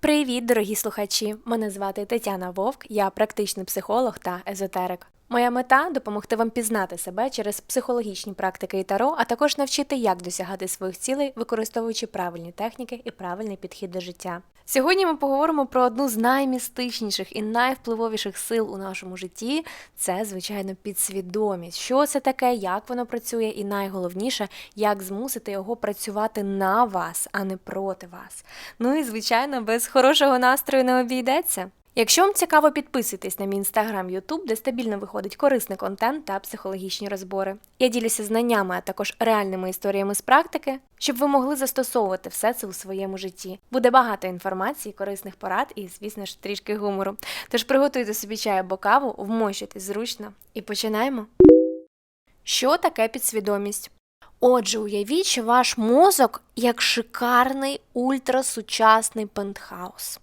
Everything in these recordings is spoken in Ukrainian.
Привіт, дорогі слухачі! Мене звати Тетяна Вовк, я практичний психолог та езотерик. Моя мета допомогти вам пізнати себе через психологічні практики і таро, а також навчити, як досягати своїх цілей, використовуючи правильні техніки і правильний підхід до життя. Сьогодні ми поговоримо про одну з наймістичніших і найвпливовіших сил у нашому житті. Це, звичайно, підсвідомість. Що це таке, як воно працює, і найголовніше, як змусити його працювати на вас, а не проти вас. Ну і звичайно, без хорошого настрою не обійдеться. Якщо вам цікаво, підписуйтесь на мій інстаграм, Ютуб, де стабільно виходить корисний контент та психологічні розбори. Я ділюся знаннями, а також реальними історіями з практики, щоб ви могли застосовувати все це у своєму житті. Буде багато інформації, корисних порад і, звісно ж, трішки гумору. Тож приготуйте собі чай або каву, вмощуйтесь зручно і починаємо. Що таке підсвідомість? Отже, уявіть, що ваш мозок як шикарний ультрасучасний пентхаус.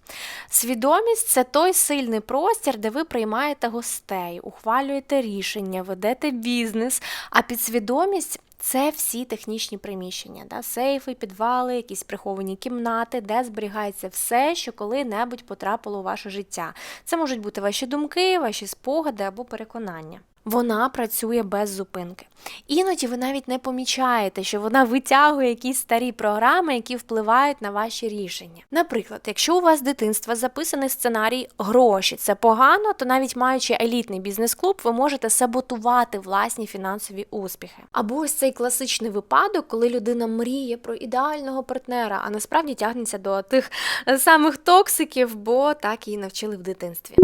Свідомість це той сильний простір, де ви приймаєте гостей, ухвалюєте рішення, ведете бізнес, а підсвідомість. Це всі технічні приміщення, да? сейфи, підвали, якісь приховані кімнати, де зберігається все, що коли-небудь потрапило у ваше життя. Це можуть бути ваші думки, ваші спогади або переконання. Вона працює без зупинки. Іноді ви навіть не помічаєте, що вона витягує якісь старі програми, які впливають на ваші рішення. Наприклад, якщо у вас з дитинства записаний сценарій гроші, це погано, то навіть маючи елітний бізнес-клуб, ви можете саботувати власні фінансові успіхи. Або ось цей класичний випадок, коли людина мріє про ідеального партнера, а насправді тягнеться до тих самих токсиків, бо так її навчили в дитинстві.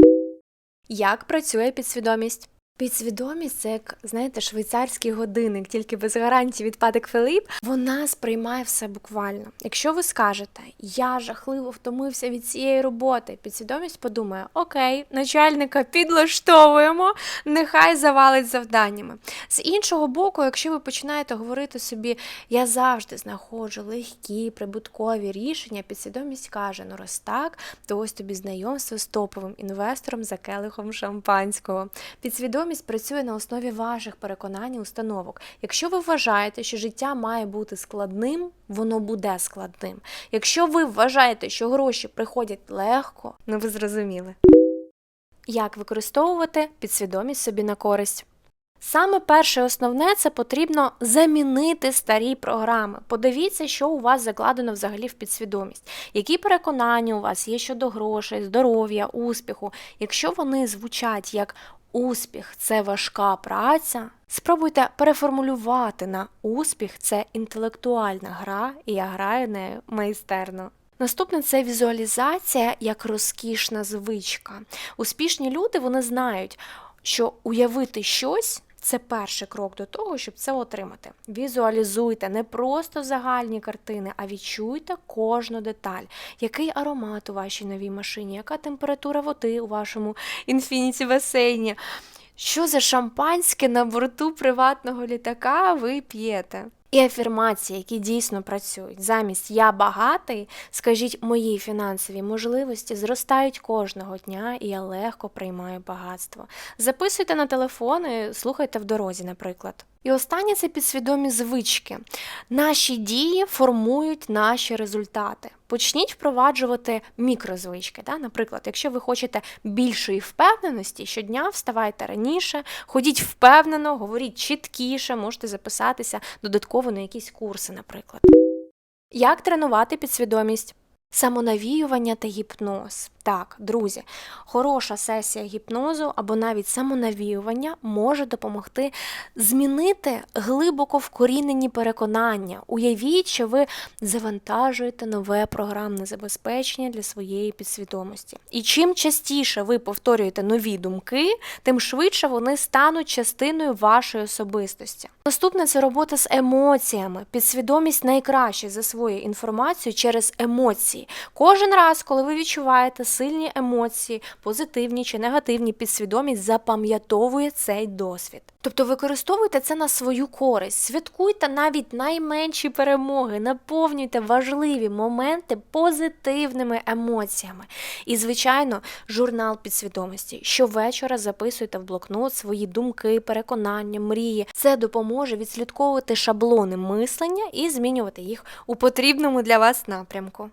Як працює підсвідомість? Підсвідомість це як, знаєте, швейцарський годинник, тільки без гарантії від Филип. Вона сприймає все буквально. Якщо ви скажете, я жахливо втомився від цієї роботи, підсвідомість подумає: Окей, начальника підлаштовуємо, нехай завалить завданнями. З іншого боку, якщо ви починаєте говорити собі, я завжди знаходжу легкі, прибуткові рішення, підсвідомість каже: ну раз так, то ось тобі знайомство з топовим інвестором за келихом шампанського. Підсвідомість працює на основі ваших переконань і установок. Якщо ви вважаєте, що життя має бути складним, воно буде складним. Якщо ви вважаєте, що гроші приходять легко, ну ви зрозуміли. Як використовувати підсвідомість собі на користь? Саме перше основне це потрібно замінити старі програми. Подивіться, що у вас закладено взагалі в підсвідомість, які переконання у вас є щодо грошей, здоров'я, успіху. Якщо вони звучать як успіх це важка праця, спробуйте переформулювати на успіх це інтелектуальна гра, і я граю нею майстерно. Наступне це візуалізація як розкішна звичка. Успішні люди вони знають, що уявити щось це перший крок до того, щоб це отримати. Візуалізуйте не просто загальні картини, а відчуйте кожну деталь, який аромат у вашій новій машині, яка температура води у вашому інфініті басейні. Що за шампанське на борту приватного літака ви п'єте? І афірмації, які дійсно працюють. Замість я багатий, скажіть, мої фінансові можливості зростають кожного дня, і я легко приймаю багатство. Записуйте на телефони, слухайте в дорозі, наприклад. І останнє це підсвідомі звички. Наші дії формують наші результати. Почніть впроваджувати мікрозвички. Да? Наприклад, якщо ви хочете більшої впевненості, щодня вставайте раніше, ходіть впевнено, говоріть чіткіше, можете записатися додатково на якісь курси, наприклад. Як тренувати підсвідомість? Самонавіювання та гіпноз. Так, друзі, хороша сесія гіпнозу або навіть самонавіювання може допомогти змінити глибоко вкорінені переконання. Уявіть, що ви завантажуєте нове програмне забезпечення для своєї підсвідомості. І чим частіше ви повторюєте нові думки, тим швидше вони стануть частиною вашої особистості. Наступне це робота з емоціями. Підсвідомість найкраще засвоює інформацію через емоції. Кожен раз, коли ви відчуваєте сильні емоції, позитивні чи негативні, підсвідомість запам'ятовує цей досвід. Тобто використовуйте це на свою користь, святкуйте навіть найменші перемоги, наповнюйте важливі моменти позитивними емоціями. І, звичайно, журнал підсвідомості. Щовечора записуйте в блокнот свої думки, переконання, мрії. Це допоможе відслідковувати шаблони мислення і змінювати їх у потрібному для вас напрямку.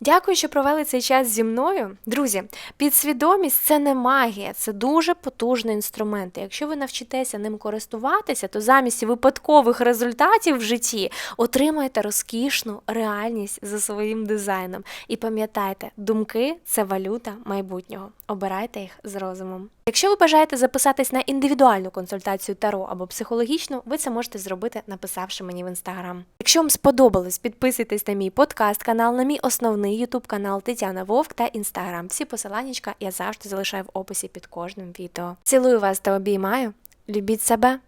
Дякую, що провели цей час зі мною. Друзі, підсвідомість це не магія, це дуже потужний інструмент. І якщо ви навчитеся ним користуватися, то замість випадкових результатів в житті отримаєте розкішну реальність за своїм дизайном. І пам'ятайте, думки це валюта майбутнього. Обирайте їх з розумом. Якщо ви бажаєте записатись на індивідуальну консультацію Таро або психологічну, ви це можете зробити, написавши мені в інстаграм. Якщо вам сподобалось, підписуйтесь на мій подкаст, канал, на мій основний ютуб канал Тетяна Вовк та інстаграм. Всі посиланнячка я завжди залишаю в описі під кожним відео. Цілую вас та обіймаю. Любіть себе!